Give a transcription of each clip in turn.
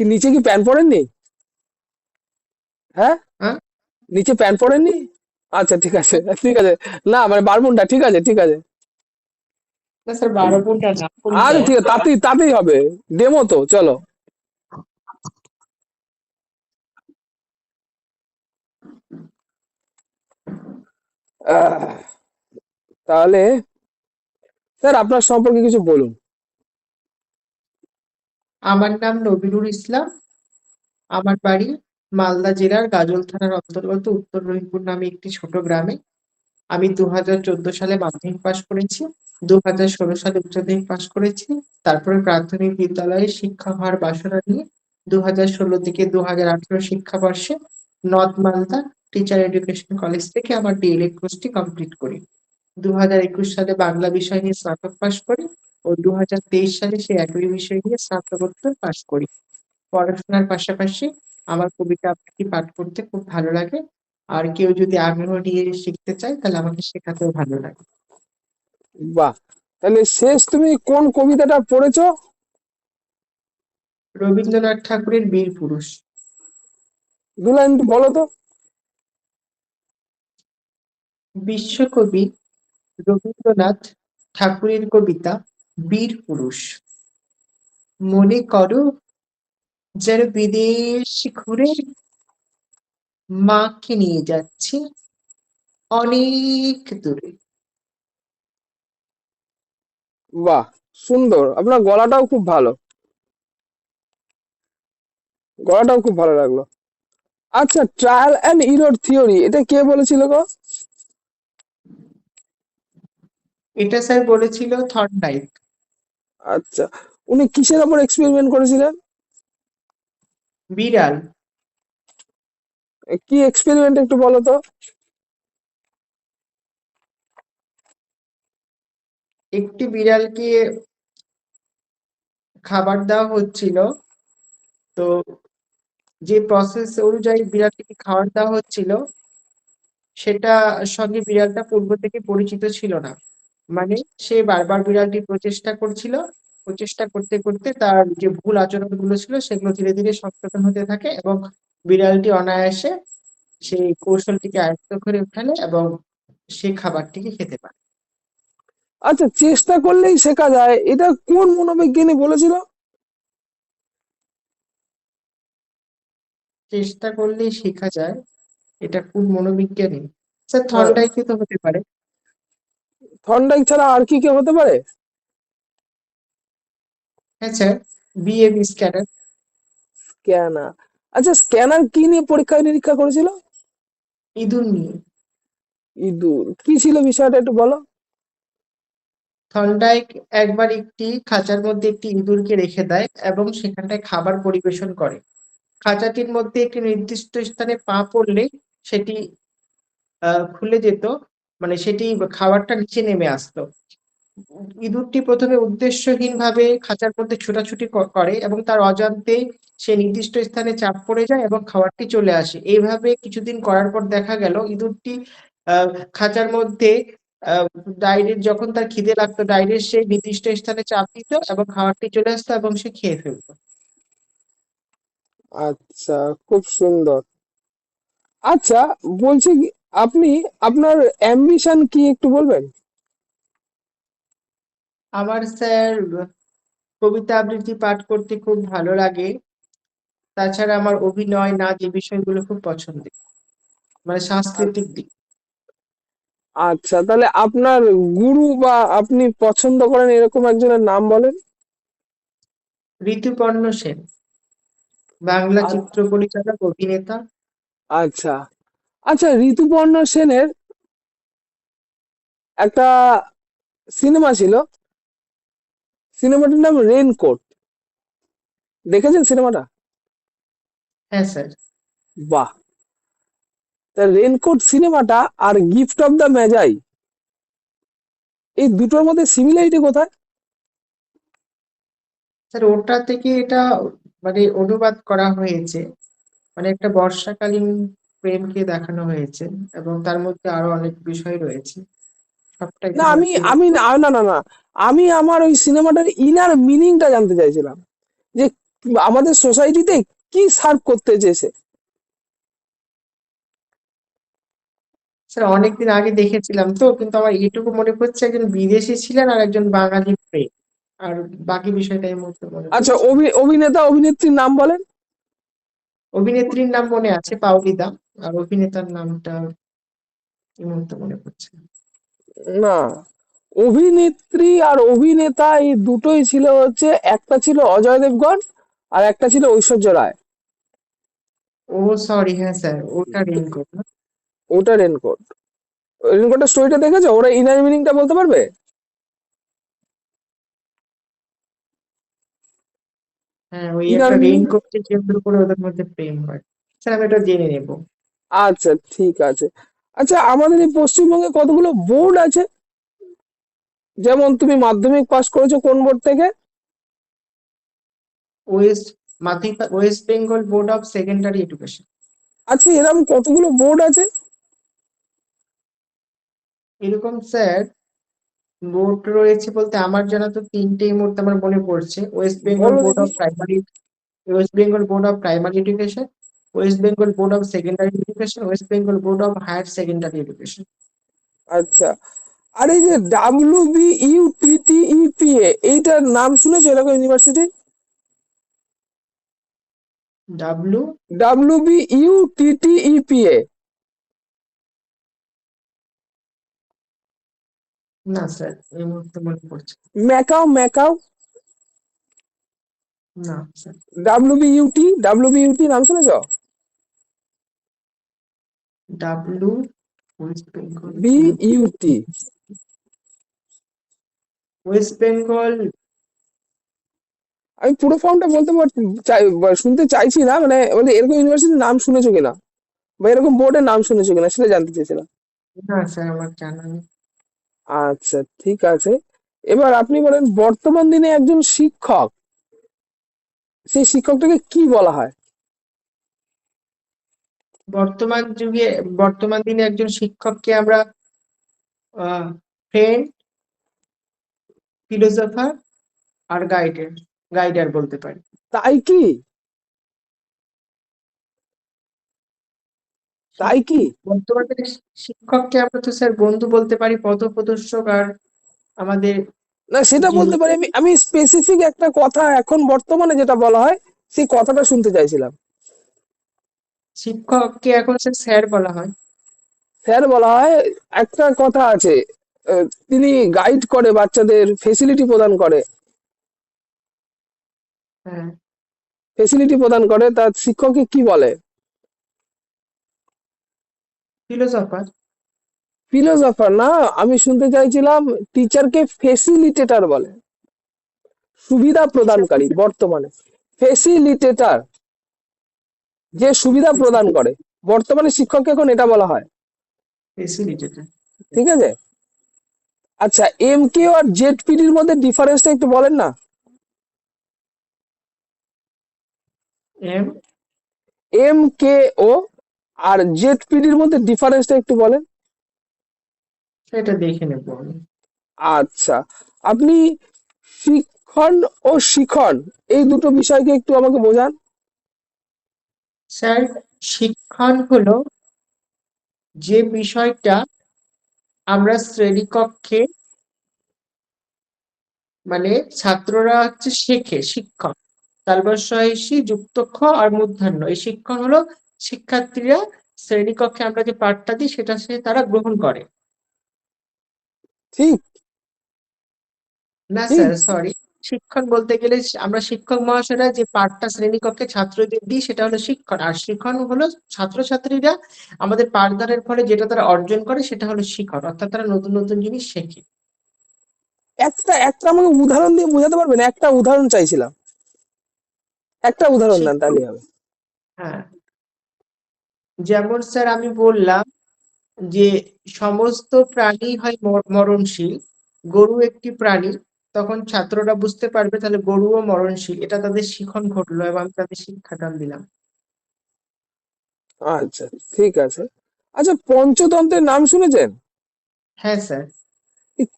কি নিচে কি প্যান্ট পরেননি? হ্যাঁ? হ্যাঁ? নিচে প্যান্ট পরেননি? আচ্ছা ঠিক আছে ঠিক আছে। না মানে বারমুন্ডা ঠিক আছে ঠিক আছে। আরে ঠিক আছে তাতেই তাতেই হবে। ডেমো তো চলো। তাহলে স্যার আপনার সম্পর্কে কিছু বলুন। আমার নাম নবিরুল ইসলাম। আমার বাড়ি মালদা জেলার গাজল থানার অন্তর্গত উত্তর রহিমপুর নামে একটি ছোট গ্রামে। আমি দু হাজার চোদ্দ সালে মাধ্যমিক পাশ করেছি দু হাজার ষোলো সালে উচ্চ মাধ্যমিক পাশ করেছি। তারপরে প্রাথমিক বিদ্যালয়ে শিক্ষা হওয়ার বাসনা নিয়ে দু হাজার ষোলো থেকে দু হাজার আঠারো শিক্ষাবর্ষে north Malda teacher education college থেকে আমার ডিএলএড কোর্সটি কমপ্লিট করি। দু হাজার একুশ সালে বাংলা বিষয় নিয়ে স্নাতক পাশ করি। ও দু হাজার তেইশ সালে সেই একই বিষয় নিয়ে স্নাতকোত্তর পাশ করি। পড়াশোনার পাশাপাশি আমার কবিতা আবৃত্তি পাঠ করতে খুব ভালো লাগে। আর কেউ যদি আগ্রহ নিয়ে শিখতে চায় তাহলে আমাকে শেখাতেও ভালো লাগে। বাহ! তাহলে শেষ তুমি কোন কবিতাটা পড়েছো? রবীন্দ্রনাথ ঠাকুরের বীর পুরুষ। দু লাইন বলো তো। বিশ্বকবি রবীন্দ্রনাথ ঠাকুরের কবিতা বীর পুরুষ। মনে করো যেন বিদেশ ঘুরে মাকে নিয়ে যাচ্ছি অনেক দূরে। বাহ সুন্দর। আপনার গলাটাও খুব ভালো। গলাটাও খুব ভালো লাগল। আচ্ছা ট্রায়াল অ্যান্ড ইরর থিওরি এটা কে বলেছিল গো? এটা স্যার বলেছিল থর্নডাইক আচ্ছা উনি কিসের উপর এক্সপেরিমেন্ট করেছিলেন? বিড়াল। কি এক্সপেরিমেন্ট একটু বলো তো? একটি বিড়ালকে খাবার দেওয়া হচ্ছিল। তো যে প্রসেস অনুযায়ী বিড়ালটিকে খাবার দেওয়া হচ্ছিল সেটা সঙ্গে বিড়ালটা পূর্ব থেকে পরিচিত ছিল না। মানে সে বারবার বিড়ালটি প্রচেষ্টা করছিল প্রচেষ্টা করতে করতে তার যে ভুল আচরণগুলো ছিল সেগুলো ধীরে ধীরে সচেতন হতে থাকে এবং বিড়ালটি অনায়াসে সেই কৌশলটিকে আয়ত্ত করে ফেলে এবং সে খাবারটিকে খেতে পারে। আচ্ছা চেষ্টা করলেই শেখা যায়। এটা কোন মনোবিজ্ঞানী বলেছিল? চেষ্টা করলেই শেখা যায় এটা কোন মনোবিজ্ঞানী? স্যার থর্নডাইকই তো হতে পারে। থর্নডাইক ছাড়া আর কি কে হতে পারে? হ্যাঁ স্যার স্ক্যানার স্ক্যানার আচ্ছা স্ক্যানার কি নিয়ে পরীক্ষা নিরীক্ষা করেছিল? ইঁদুর নিয়ে। ইঁদুর। কি ছিল বিষয়টা একটু বলো? থর্নডাইক একবার একটি খাঁচার মধ্যে একটি ইঁদুরকে রেখে দেয় এবং সেখানটায় খাবার পরিবেশন করে। খাঁচাটির মধ্যে একটি নির্দিষ্ট স্থানে পা পড়লে সেটি আহ, খুলে যেত মানে সেটি খাবারটা নিচে নেমে আসতো। ইঁদুরটি প্রথমে উদ্দেশ্যহীন ভাবে খাঁচার মধ্যে ছোটাছুটি করে এবং তার অজান্তে সে নির্দিষ্ট স্থানে চাপ পড়ে যায় এবং খাবারটি চলে আসে। এইভাবে কিছুদিন করার পর দেখা গেল, ইঁদুরটি খাঁচার মধ্যে ডাইরেক্ট যখন তার খিদে লাগতো, ডাইরেক্ট সে নির্দিষ্ট স্থানে চাপ দিত এবং খাবারটি চলে আসতো এবং সে খেয়ে ফেলতো। আচ্ছা খুব সুন্দর। আচ্ছা বলছি আপনি আপনার অ্যাম্বিশন কি একটু বলবেন? আমার স্যার কবিতা আবৃত্তি পাঠ করতে খুব ভালো লাগে। তাছাড়া আমার অভিনয় নাচ এই বিষয়গুলো খুব পছন্দের। মানে সাংস্কৃতিক দিক। আচ্ছা তাহলে আপনার গুরু বা আপনি পছন্দ করেন এরকম একজনের নাম বলেন? ঋতুপর্ণ সেন বাংলা। চিত্র পরিচালক অভিনেতা। আচ্ছা। আচ্ছা ঋতুপর্ণ সেনের একটা সিনেমা ছিল। সিনেমাটার নাম রেনকোট দেখেছেন সিনেমাটা? হ্যাঁ স্যার। বাহ! তা রেনকোট সিনেমাটা আর গিফট অফ দ্য ম্যাজাই এই দুটোর মধ্যে সিমিলারিটি কোথায়? স্যার ওটা থেকে এটা মানে অনুবাদ করা হয়েছে? মানে একটা বর্ষাকালীন প্রেমকে দেখানো হয়েছে এবং তার মধ্যে আরও অনেক বিষয় রয়েছে। সবটাই না আমি আমি না না না না। আমি আমার ওই সিনেমাটার ইনার মিনিংটা জানতে চাইছিলাম। যে আমাদের সোসাইটিতে কি সার্ভ করতে চেয়েছে? স্যার অনেকদিন আগে দেখেছিলাম তো কিন্তু আমার এটুকু মনে পড়ছে একজন বিদেশি ছিলেন আর একজন বাঙালি প্রেম। আর বাকি বিষয়টা এই মুহূর্তে মনে আচ্ছা অভি- অভিনেতা অভিনেত্রীর নাম বলেন? অভিনেত্রীর নাম মনে আছে পাওলি পাওলিদা আর অভিনেতার নামটা এই মুহূর্তে মনে পড়ছে। না। না অভিনেত্রী আর অভিনেতা এই দুটোই ছিল হচ্ছে একটা ছিল অজয় দেবগন আর একটা ছিল ঐশ্বর্য রায়। ও সরি হ্যাঁ স্যার ওটা রেনকোট না? ওটা রেনকোট। রেনকোটের স্টোরিটা দেখেছ? ওরা ইনার মিনিংটা বলতে পারবে? হ্যাঁ ওই একটা meaning? রেইনকোটকে কেন্দ্র করে ওদের মধ্যে প্রেম হয়। স্যার আমি এটা জেনে নেব। আচ্ছা ঠিক আছে। আচ্ছা আমাদের এই পশ্চিমবঙ্গে কতগুলো বোর্ড আছে? যেমন তুমি মাধ্যমিক পাস করেছ কোন বোর্ড থেকে? West Madhyamik West Bengal board of secondary education. আচ্ছা এরকম কতগুলো বোর্ড আছে? এরকম স্যার বোর্ড রয়েছে বলতে আমার জানা তো তিনটে এই মুহূর্তে আমার মনে পড়ছে। West Bengal board of primary West Bengal board of primary education West Bengal board of secondary education West Bengal board of higher secondary education আচ্ছা। আর এই যে W B U T T E P A এইটার নাম শুনেছো এরকম university W W B U T T E P A না sir এই মুহূর্তে মনে পড়ছে। MAKAUT MAKAUT? না sir. W B U T W B U T নাম শুনেছো? W West Bengal B U T West Bengal আমি পুরো ফর্মটা বলতে পার- চাই শুনতে চাইছি না মানে বলে এরকম ইউনিভার্সিটির নাম শুনেছো কিনা? বা এরকম বোর্ডের নাম শুনেছো কিনা সেটা জানতে চেয়েছিলাম। না স্যার আমার জানা নেই। আচ্ছা ঠিক আছে। এবার আপনি বলেন বর্তমান দিনে একজন শিক্ষক সেই শিক্ষকটাকে কি বলা হয়? বর্তমান যুগে বর্তমান দিনে একজন শিক্ষককে আমরা ফ্রেন্ড ফিলোসফার আর গাইডের গাইডার বলতে পারি। তাই কি? তাই কি? বর্তমানে শিক্ষককে আমরা তো স্যার বন্ধু বলতে পারি পথপ্রদর্শক আর আমাদের না সেটা বলতে পারি। আমি আমি স্পেসিফিক একটা কথা এখন বর্তমানে যেটা বলা হয় সেই কথাটা শুনতে চাইছিলাম। শিক্ষককে এখন স্যার স্যার বলা হয়। স্যার বলা হয় একটা কথা আছে তিনি গাইড করে বাচ্চাদের ফেসিলিটি প্রদান করে। হ্যাঁ। ফেসিলিটি প্রদান করে তার শিক্ষককে কি বলে? ফিলোসফার। ফিলোসফার না আমি শুনতে চাইছিলাম টিচারকে ফেসিলিটেটর বলে। সুবিধা প্রদানকারী বর্তমানে। ফেসিলিটেটর যে সুবিধা প্রদান করে। বর্তমানে শিক্ষককে এখন এটা বলা হয়। ঠিক আছে? আচ্ছা এম কে আর জেড পিডির মধ্যে ডিফারেন্সটা একটু বলেন না। এম এম কে ও আর জেড পিডির মধ্যে ডিফারেন্সটা একটু বলেন। সেটা দেখে নেব আচ্ছা আপনি শিক্ষণ ও শিখন এই দুটো বিষয়কে একটু আমাকে বোঝান। স্যার শিক্ষণ হলো যে বিষয়টা আমরা শ্রেণীকক্ষে মানে ছাত্ররা হচ্ছে শেখে শিক্ষক। তালবস্যি যুক্তক্ষ আর মূর্ধন্য এই শিক্ষণ হলো শিক্ষার্থীরা শ্রেণীকক্ষে আমরা যে পাঠটা দিই সেটা সে তারা গ্রহণ করে। ঠিক। না স্যার সরি শিক্ষণ বলতে গেলে আমরা শিক্ষক মহাশয়রা যে পাঠটা শ্রেণীকক্ষে ছাত্রদের দিই সেটা হলো শিক্ষণ। আর শিক্ষণ হলো ছাত্রছাত্রীরা আমাদের পাঠদানের ফলে যেটা তারা অর্জন করে সেটা হলো শিক্ষণ অর্থাৎ তারা নতুন নতুন জিনিস শেখে। একটা একটা আমাকে উদাহরণ দিয়ে বোঝাতে পারবেন? একটা উদাহরণ চাইছিলাম। একটা উদাহরণ দেন তাহলে হবে। হ্যাঁ। যেমন স্যার আমি বললাম যে সমস্ত প্রাণী হয় মর- মরণশীল গরু একটি প্রাণী তখন ছাত্ররা বুঝতে পারবে তাহলে গরুও মরণশীল এটা তাদের শিখন ঘটলো এবং আমি তাদের শিক্ষাদান দিলাম। আচ্ছা ঠিক আছে। আচ্ছা পঞ্চতন্ত্রের নাম শুনেছেন? হ্যাঁ স্যার।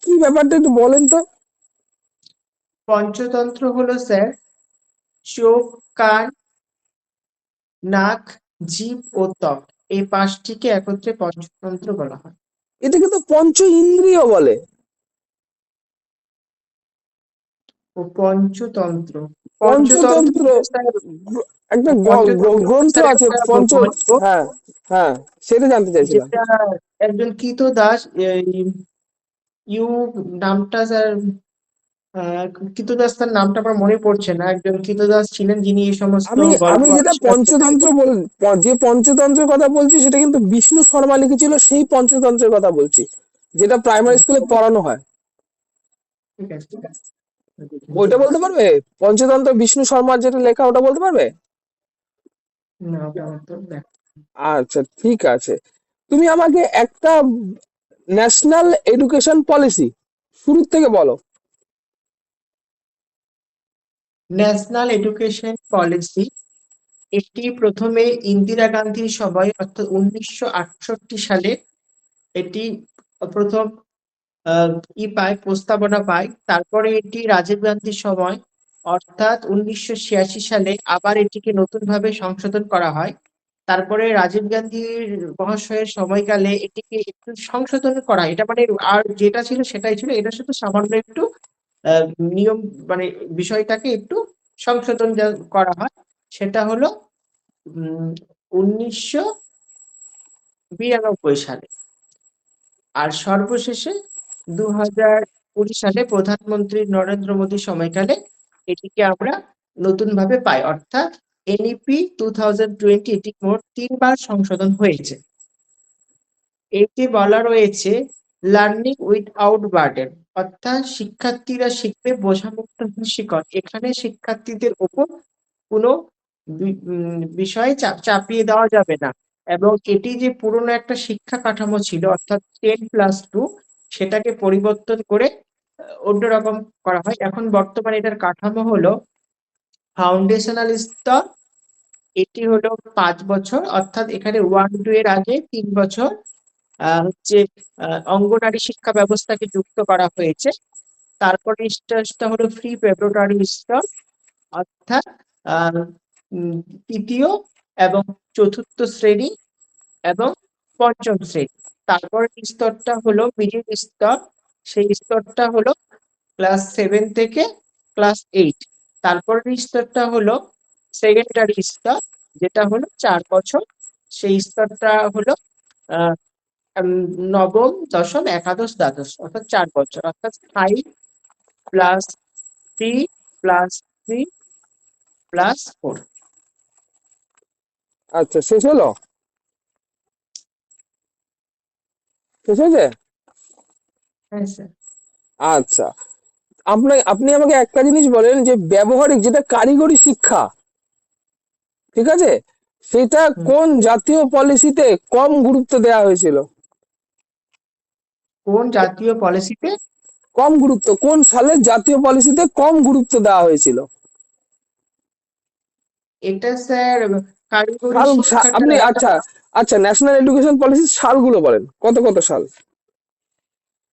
কি ব্যাপারটা একটু বলেন তো। পঞ্চতন্ত্র হলো স্যার চোখ কান নাক জীব ও ত্বক। এই পাঁচটিকে একত্রে পঞ্চতন্ত্র বলা হয়। এটা তো পঞ্চ ইন্দ্রিয় বলে। ও পঞ্চতন্ত্র। পঞ্চতন্ত্র একটা গ্রন্থ আছে পঞ্চ হ্যাঁ হ্যাঁ সেটা জানতে চাইছিলাম। একজন কৃত দাস ইউ নামটা স্যার কৃতদাস তার নামটা আমার মনে পড়ছে না। একজন কৃতদাস ছিলেন যিনি এই সমস্ত আমি আমি যেটা পঞ্চতন্ত্র বল যে পঞ্চতন্ত্রের কথা বলছি সেটা কিন্তু বিষ্ণু শর্মা লিখেছিল সেই পঞ্চতন্ত্রের কথা বলছি যেটা প্রাইমারি স্কুলে পড়ানো হয়। ঠিক আছে ঠিক আছে। ওইটা বলতে পারবে? পঞ্চতন্ত্র বিষ্ণু শর্মার যেটা লেখা ওটা বলতে পারবে? আচ্ছা ঠিক আছে। তুমি আমাকে একটা ন্যাশনাল এডুকেশন পলিসি শুরু থেকে বলো। ন্যাশনাল এডুকেশন পলিসি এটি প্রথমে ইন্দিরা গান্ধীর সময় অর্থাৎ উনিশশো আটষট্টি সালে এটি প্রথম ই পায়? প্রস্তাবনা পায়। তারপরে এটি রাজীব গান্ধীর সময়, অর্থাৎ উনিশশো ছিয়াশি সালে আবার এটিকে নতুনভাবে সংশোধন করা হয়। তারপরে রাজীব গান্ধীর মহাশয়ের সময়কালে এটিকে একটু সংশোধন করা। এটা মানে আর যেটা ছিল সেটাই ছিল। এটা শুধু সামান্য একটু নিয়ম মানে বিষয়টাকে একটু সংশোধন করা হয়। সেটা হলো উনিশশো বিরানব্বই সালে। আর সর্বশেষে দু সালে প্রধানমন্ত্রী নরেন্দ্র মোদী সময়কালে এটিকে আমরা নতুন ভাবে পাই। অর্থাৎ এনইপি টু থাউজেন্ড টোয়েন্টি এটি মোট তিনবার সংশোধন হয়েছে। এতে বলা রয়েছে লার্নিং উইথআউট বার্ডেন অর্থাৎ শিক্ষার্থীরা শিখবে বোঝামুক্ত শিকন এখানে শিক্ষার্থীদের ওপর কোনো বিষয় চাপ চাপিয়ে দেওয়া যাবে না। এবং এটি যে পুরনো একটা শিক্ষা কাঠামো ছিল, অর্থাৎ টেন প্লাস টু সেটাকে পরিবর্তন করে অন্যরকম করা হয়। এখন বর্তমানে এটার কাঠামো হলো ফাউন্ডেশনাল স্তর। এটি হলো পাঁচ বছর, অর্থাৎ এখানে ওয়ান টু এর আগে তিন বছর হচ্ছে অঙ্গনারী শিক্ষা ব্যবস্থাকে যুক্ত করা হয়েছে। তারপরে স্তরটা হলো ফ্রি প্রেপারেটরি স্তর, অর্থাৎ তৃতীয় এবং চতুর্থ শ্রেণি এবং পঞ্চম শ্রেণি। তারপরে স্তরটা হলো মিডিল স্তর। সেই স্তরটা হলো ক্লাস সেভেন থেকে ক্লাস এইট তারপরের স্তরটা হলো সেকেন্ডারি স্তর, যেটা হলো চার বছর। সেই স্তরটা হলো নবম, দশম, একাদশ, দ্বাদশ, অর্থাৎ চার বছর। অর্থাৎ five plus three plus three plus four আচ্ছা শেষ হলো? শেষ হয়েছে? হ্যাঁ আচ্ছা। আপনি আপনি আমাকে একটা জিনিস বলেন যে ব্যবহারিক যেটা কারিগরি শিক্ষা ঠিক আছে? সেটা কোন জাতীয় পলিসিতে কম গুরুত্ব দেওয়া হয়েছিল? কোন জাতীয় পলিসিতে? কম গুরুত্ব কোন সালের জাতীয় পলিসিতে কম গুরুত্ব দেওয়া হয়েছিল? এটা স্যার আপনি আচ্ছা আচ্ছা ন্যাশনাল এডুকেশন পলিসির সালগুলো বলেন। কত কত সাল?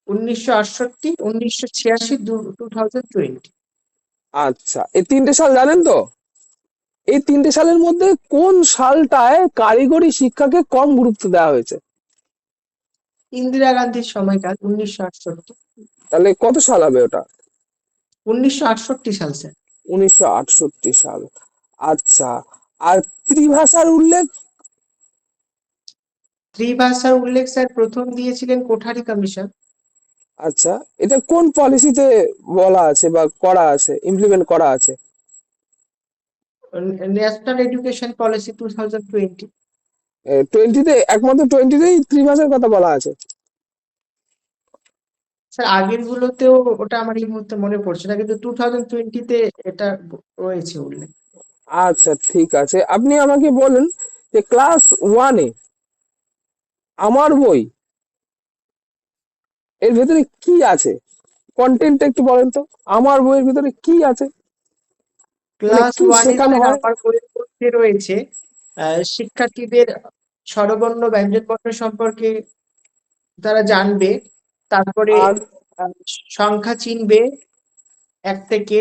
উনিশশো আটষট্টি উনিশশো ছিয়াশি টু থাউজেন্ড টোয়েন্টি আচ্ছা এই তিনটে সাল জানেন তো? এই তিনটে সালের মধ্যে কোন সালটায় কারিগরি শিক্ষাকে কম গুরুত্ব দেওয়া হয়েছে? ইন্দিরা গান্ধীর সময়কাল উনিশশো আটষট্টি। তাহলে কত সাল হবে ওটা? উনিশশো আটষট্টি সাল স্যার। উনিশশো আটষট্টি সাল। আচ্ছা আর ত্রিভাষার উল্লেখ? ত্রিভাষার উল্লেখ স্যার প্রথম দিয়েছিলেন কোঠারি কমিশন। আচ্ছা এটা কোন পলিসিতে বলা আছে বা করা আছে ইমপ্লিমেন্ট করা আছে? National education policy two thousand twenty. টোয়েন্টিতে একমাত্র টোয়েন্টিতেই ত্রিভাষার কথা বলা আছে? স্যার আগের গুলোতেও ওটা আমার এই মুহূর্তে মনে পড়ছে না কিন্তু টু থাউজেন্ড টোয়েন্টিতে এটা রয়েছে উল্লেখ। আচ্ছা ঠিক আছে। আপনি আমাকে বলেন যে ক্লাস ওয়ানে আমার বই এর ভেতরে কি আছে? কন্টেন্টটা একটু বলেন তো। আমার বইয়ের ভিতরে কি আছে? ক্লাস কি ওয়ানে আমার বইয়ের মধ্যে রয়েছে শিক্ষার্থীদের স্বরবর্ণ ব্যঞ্জনবর্ণ সম্পর্কে তারা জানবে তারপরে সংখ্যা চিনবে এক থেকে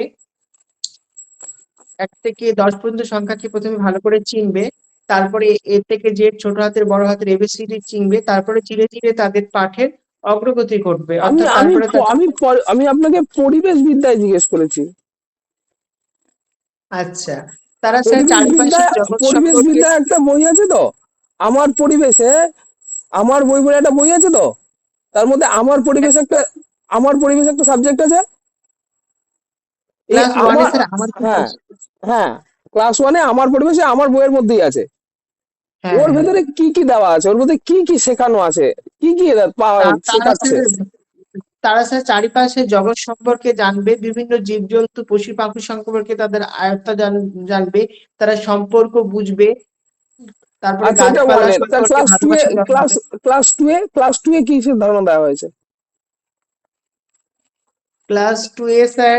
এক থেকে দশ পর্যন্ত সংখ্যা সংখ্যাকে প্রথমে ভালো করে চিনবে তারপরে এ থেকে যে ছোট হাতের বড় হাতের এবিসিডি চিনবে তারপরে ধীরে ধীরে তাদের পাঠের অগ্রগতি করবে আমি অর্থাৎ আমি তারপরে আমি আমি আপনাকে পরিবেশ বিদ্যায় জিজ্ঞেস করেছি। আচ্ছা। তারা স্যার পরিবেশ বিদ্যায় একটা বই আছে তো? আমার পরিবেশে আমার বই বলে একটা বই আছে তো? তার মধ্যে আমার পরিবেশ একটা আমার পরিবেশ একটা সাবজেক্ট আছে এই ক্লাস ওয়ানে আমার স্যার আমার হ্যাঁ হ্যাঁ ক্লাস ওয়ানে আমার পরিবেশে আমার বইয়ের মধ্যেই আছে। হ্যাঁ ওর হ্যাঁ। ভেতরে কি কি দেওয়া আছে? ওর মধ্যে কি কি শেখানো আছে? কি কি শেখাচ্ছে? তারা স্যার চারিপাশে জগৎ সম্পর্কে জানবে বিভিন্ন জীবজন্তু পশু পাখি সম্পর্কে তাদের আয়ত্ত জান- জানবে তারা সম্পর্ক বুঝবে। তারপরে ক্লাস টু এ ক্লাস ক্লাস টু এ ক্লাস টু এ কি ধারণা দেওয়া হয়েছে? ক্লাস টু এ স্যার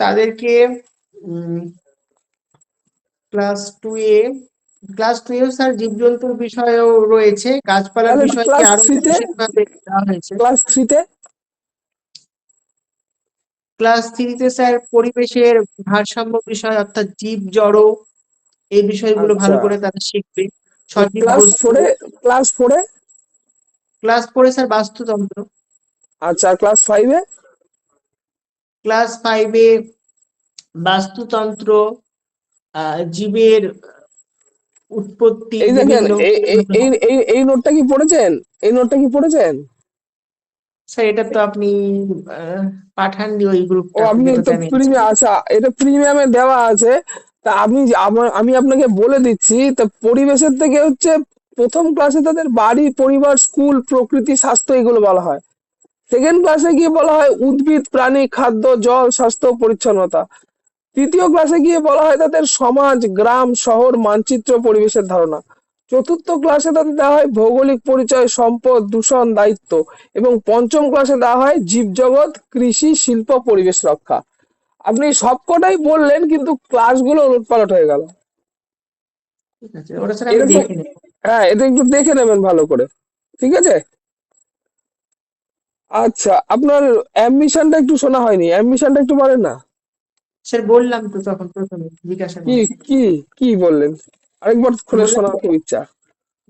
তাদেরকে ক্লাস টু এ ক্লাস টু এ স্যার জীবজন্তুর বিষয়েও রয়েছে। গাছপালার বিষয়কে আরও তে? বিশেষভাবে দেওয়া হয়েছে। ক্লাস থ্রিতে ক্লাস থ্রিতে স্যার পরিবেশের ভারসাম্য বিষয় অর্থাৎ জীব জড় এই বিষয়গুলো ভালো আচ্ছা। করে তারা শিখবে। ক্লাস ফোরে ক্লাস ফোরে ক্লাস ফোরে স্যার বাস্তুতন্ত্র। আচ্ছা ক্লাস ফাইভে ক্লাস ফাইভে বাস্তুতন্ত্র জীবের উৎপত্তি এই দেখেন নোটটা কি পড়েছেন? এই নোটটা কি পড়েছেন? স্যার এটা তো আপনি আহ, পাঠাননি ওই ও আপনি তো প্রিমিয়াম আচ্ছা এটা প্রিমিয়ামে দেওয়া আছে। তা আমি আমি আপনাকে বলে দিচ্ছি তা পরিবেশের থেকে হচ্ছে প্রথম ক্লাসে তাদের বাড়ি পরিবার স্কুল প্রকৃতি স্বাস্থ্য এগুলো বলা হয়। সেকেন্ড ক্লাসে গিয়ে বলা হয় উদ্ভিদ প্রাণী খাদ্য জল স্বাস্থ্য পরিচ্ছন্নতা। তৃতীয় ক্লাসে গিয়ে বলা হয় তাদের সমাজ গ্রাম শহর মানচিত্র পরিবেশের ধারণা। চতুর্থ ক্লাসে তাদের দেওয়া হয় ভৌগোলিক পরিচয় সম্পদ দূষণ দায়িত্ব এবং পঞ্চম ক্লাসে দেওয়া হয় জীবজগৎ কৃষি শিল্প পরিবেশ রক্ষা। আপনি সবকটাই বললেন কিন্তু ক্লাসগুলো উলটপালট হয়ে গেল। হ্যাঁ এটা একটু দেখে নেবেন ভালো করে। ঠিক আছে? আচ্ছা আপনার অ্যাডমিশনটা একটু শোনা হয়নি অ্যাম্বিশনটা একটু বলেন না। স্যার বললাম তো তখন প্রথমে জিজ্ঞাসা কি কি কি বললেন? আরেকবার খুলে শোনার খুব ইচ্ছা।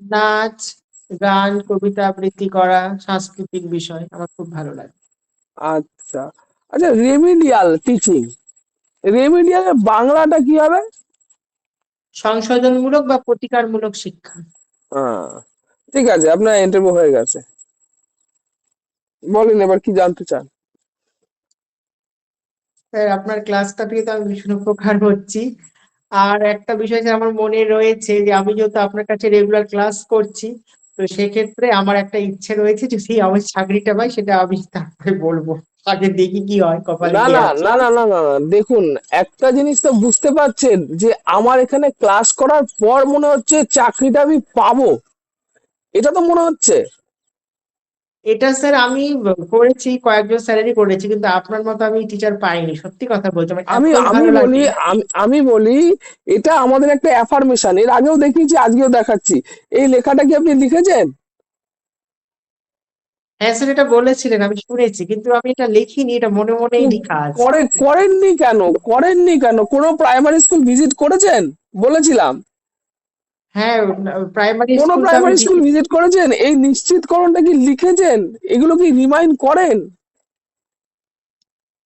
নাচ গান কবিতা আবৃত্তি করা সাংস্কৃতিক বিষয় আমার খুব ভালো লাগে। আচ্ছা। আচ্ছা রেমিডিয়াল টিচিং রেমিডিয়াল বাংলাটা কি হবে? সংশোধনমূলক বা প্রতিকারমূলক শিক্ষা। হ্যাঁ ঠিক আছে আপনার ইন্টারভিউ হয়ে গেছে। বলেন এবার কি জানতে চান? স্যার আপনার ক্লাসটা পেয়ে তো আমি ভীষণ উপকার হচ্ছি। আর একটা বিষয় স্যার আমার মনে রয়েছে যে আমি যেহেতু আপনার কাছে রেগুলার ক্লাস করছি তো সেক্ষেত্রে আমার একটা ইচ্ছে রয়েছে যদি আমার চাকরিটা পাই সেটা আমি তারপরে বলব। আগে দেখি কি হয় কপালে না না না না না না দেখুন একটা জিনিস তো বুঝতে পারছেন যে আমার এখানে ক্লাস করার পর মনে হচ্ছে চাকরিটা আমি পাবো। এটা তো মনে হচ্ছে। এটা স্যার আমি করেছি কয়েকজন স্যারেরই করেছি কিন্তু আপনার মতো আমি টিচার পাইনি সত্যি কথা বলছি আমার আমি আমি বলি আমি বলি এটা আমাদের একটা অ্যাফার্মেশন এর আগেও দেখিয়েছি আজকেও দেখাচ্ছি। এই লেখাটা কি আপনি লিখেছেন? হ্যাঁ স্যার এটা বলেছিলেন আমি শুনেছি কিন্তু আমি এটা লিখিনি এটা মনে মনেই লেখা আছে। করে করেননি কেন? করেননি কেন? কোনো প্রাইমারি স্কুল ভিজিট করেছেন? বলেছিলাম। হ্যাঁ প্রাইমারি কোনো প্রাইমারি স্কুল ভিজিট করেছেন? এই নিশ্চিতকরণটা কি লিখেছেন? এগুলো কি রিমাইন্ড করেন?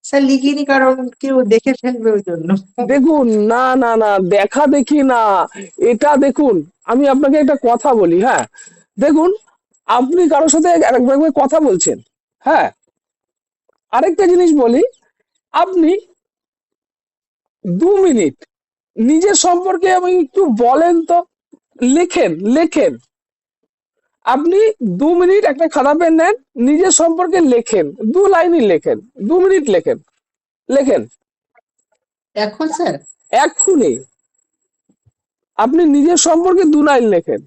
স্যার লিখিনি কারণ কেউ দেখে ফেলবে ওই জন্য। দেখুন না না না দেখা দেখি না। এটা দেখুন আমি আপনাকে একটা কথা বলি হ্যাঁ। দেখুন আপনি কারোর সাথে কথা বলছেন হ্যাঁ। আরেকটা জিনিস বলি আপনি দু মিনিট নিজের সম্পর্কে আমি একটু বলেন তো। লেখেন লেখেন। আপনি দু মিনিট একটা খাতা পেন নেন নিজের সম্পর্কে লেখেন দু লাইনই লেখেন দু মিনিট লেখেন লেখেন। এখন স্যার? এক্ষুনি। আপনি নিজের সম্পর্কে দু লাইন লেখেন।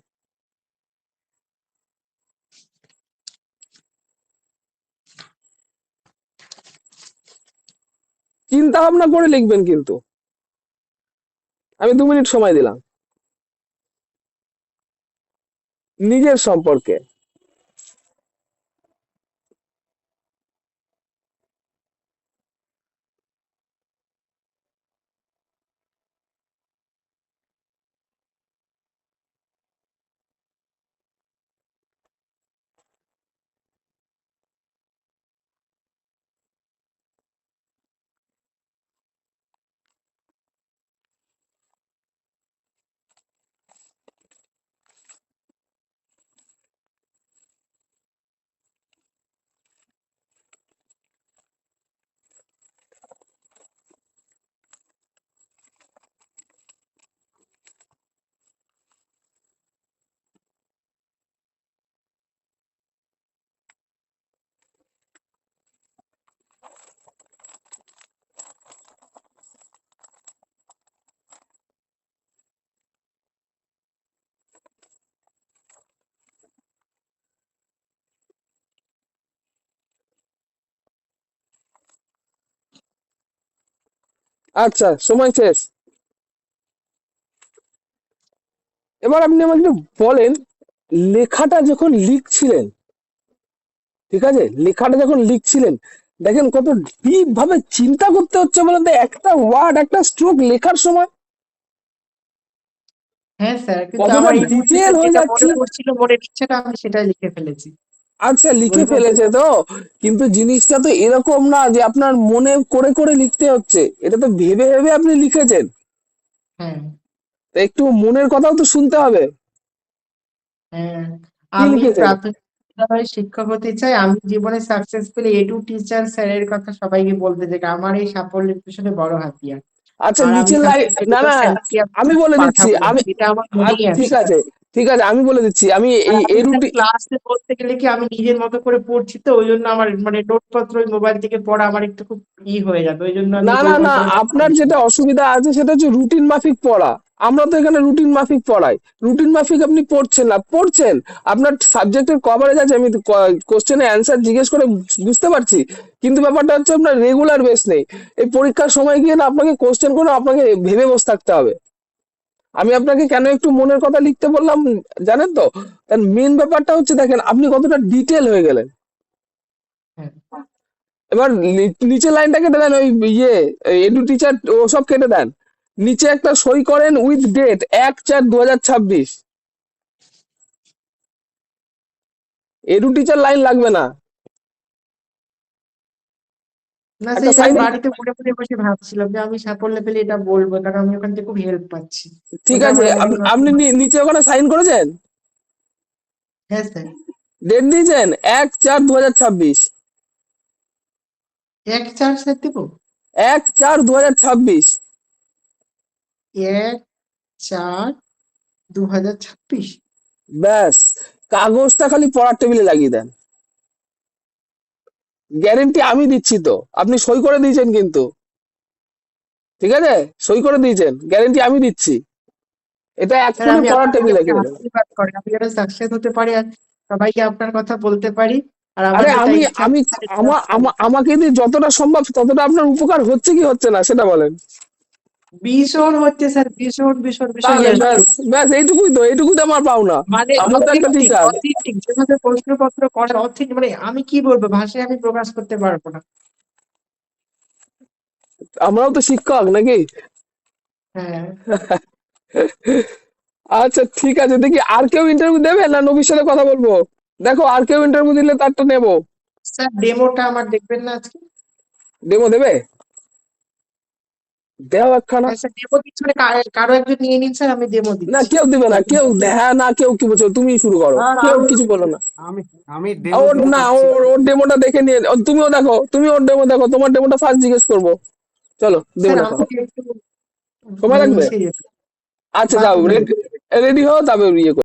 চিন্তা ভাবনা করে লিখবেন কিন্তু। আমি দু মিনিট সময় দিলাম। নিজের সম্পর্কে। আচ্ছা সময় শেষ। এবার আপনি আমাকে বলেন লেখাটা যখন লিখছিলেন ঠিক আছে? লেখাটা যখন লিখছিলেন দেখেন কত ডিপ ভাবে চিন্তা করতে হচ্ছে বলেন তো একটা ওয়ার্ড একটা স্ট্রোক লেখার সময়। হ্যাঁ স্যার কিন্তু আমার এই হয়ে যাচ্ছে। মনে পড়ছিল মনের ইচ্ছেটা আমি সেটাই লিখে ফেলেছি। আচ্ছা লিখে ফেলেছে তো? কিন্তু জিনিসটা তো এরকম না যে আপনার মনে করে করে লিখতে হচ্ছে। এটা তো ভেবে ভেবে আপনি লিখেছেন। একটু মনের কথাও তো শুনতে হবে। হ্যাঁ আমি প্রাথমিক শিক্ষক হতে চাই। আমি জীবনে সাকসেসফুল এডু টিচার স্যারের কথা সবাইকে বলতে চাই। আমার এই সাফল্যের পিছনে বড় হাতিয়ার। আচ্ছা নিচের লাইন না না আমি বলে দিচ্ছি আমি এটা আমার ঠিক আছে ঠিক আছে আমি বলে দিচ্ছি আমি এই এই রুটি ক্লাসে পড়তে গেলে কি আমি নিজের মতো করে পড়ছি তো ওই জন্য আমার মানে নোটপত্র ওই মোবাইল থেকে পড়া আমার একটু খুব ই হয়ে যাবে ওই জন্য না না না আপনার যেটা অসুবিধা আছে সেটা হচ্ছে রুটিন মাফিক পড়া। আমরা তো এখানে রুটিন মাফিক পড়াই। রুটিন মাফিক আপনি পড়ছেন না। পড়ছেন। আপনার সাবজেক্টের কভারেজ আছে আমি কোশ্চেনের অ্যান্সার জিজ্ঞেস করে বুঝতে পারছি। কিন্তু ব্যাপারটা হচ্ছে আপনার রেগুলার বেস নেই। এই পরীক্ষার সময় গিয়ে না আপনাকে কোশ্চেন করে আপনাকে ভেবে বসে থাকতে হবে। আমি আপনাকে কেন একটু মনের কথা লিখতে বললাম জানেন তো? তার মেন ব্যাপারটা হচ্ছে দেখেন আপনি কতটা ডিটেল হয়ে গেলেন। হ্যাঁ। এবার নিচের লাইনটা কেটে দেন ওই ইয়ে এডু টিচার ওসব কেটে দেন। নিচে একটা সই করেন উইথ ডেট এক চার দু হাজার ছাব্বিশ এডু টিচার লাইন লাগবে না। না একটা সেটা আমি sign- বাড়িতে মনে মনে বসে ভাবছিলাম যে আমি সাফল্য পেলে এটা বলব কারণ আমি ওখান থেকে খুব হেল্প পাচ্ছি। ঠিক আছে আপনি নিচে ওখানে সাইন করেছেন? হ্যাঁ স্যার ডেট দিয়েছেন? এক চার দু হাজার ছাব্বিশ। এক চার স্যার দেবো? এক চার দু হাজার ছাব্বিশ। এক চার দু হাজার ছাব্বিশ। ব্যাস কাগজটা খালি পড়ার টেবিলে লাগিয়ে দেন। গ্যারেন্টি আমি দিচ্ছি তো আপনি সই করে দিয়েছেন কিন্তু। ঠিক আছে? সই করে দিয়েছেন গ্যারেন্টি আমি দিচ্ছি। এটা এক্ষুনি পড়ার টেবিলে লাগিয়ে করেন আমি যেন সাকসেস হতে পারি আর সবাইকে আপনার কথা বলতে পারি। আর আরে আমি আমি সেটা আমা- আমা- আমাকে দিয়ে যতটা সম্ভব ততটা আপনার উপকার হচ্ছে কি হচ্ছে না সেটা বলেন। ভীষণ হচ্ছে স্যার ভীষণ ভীষণ ভীষণ ব্যাস এইটুকুই তো এইটুকুই তো আমার পাওনা। মানে যেভাবে প্রশ্নপত্র করে অথেন্টিক মানে আমি কি বলব ভাষায় আমি প্রকাশ করতে পারব না। আমরাও তো শিক্ষক নাকি? হ্যাঁ। আচ্ছা ঠিক আছে দেখি আর কেউ ইন্টারভিউ দেবে না নবীর সাথে কথা বলব? দেখো আর কেউ ইন্টারভিউ দিলে তার তো নেব। স্যার ডেমোটা আমার দেখবেন না আজকে? ডেমো দেবে? দেও একখানা দিচ্ছি মানে কা- কারও একজন নিয়ে নিন স্যার আমি ডেমো না কেউ দিবে না কেউ হ্যাঁ না কেউ কি বলছো তুমি শুরু করো কেউ কিছু বলো না। আমি আমি ওর না ওর ওর ডেমোটা দেখে নিয়ে ও, তুমিও দেখো তুমি ওর ডেমো দেখো তোমার ডেমোটা ফার্স্ট জিজ্ঞেস করব। চলো ডেমো দেখো। সময় লাগবে? আচ্ছা যাও রেডি হও তবে ইয়ে করো।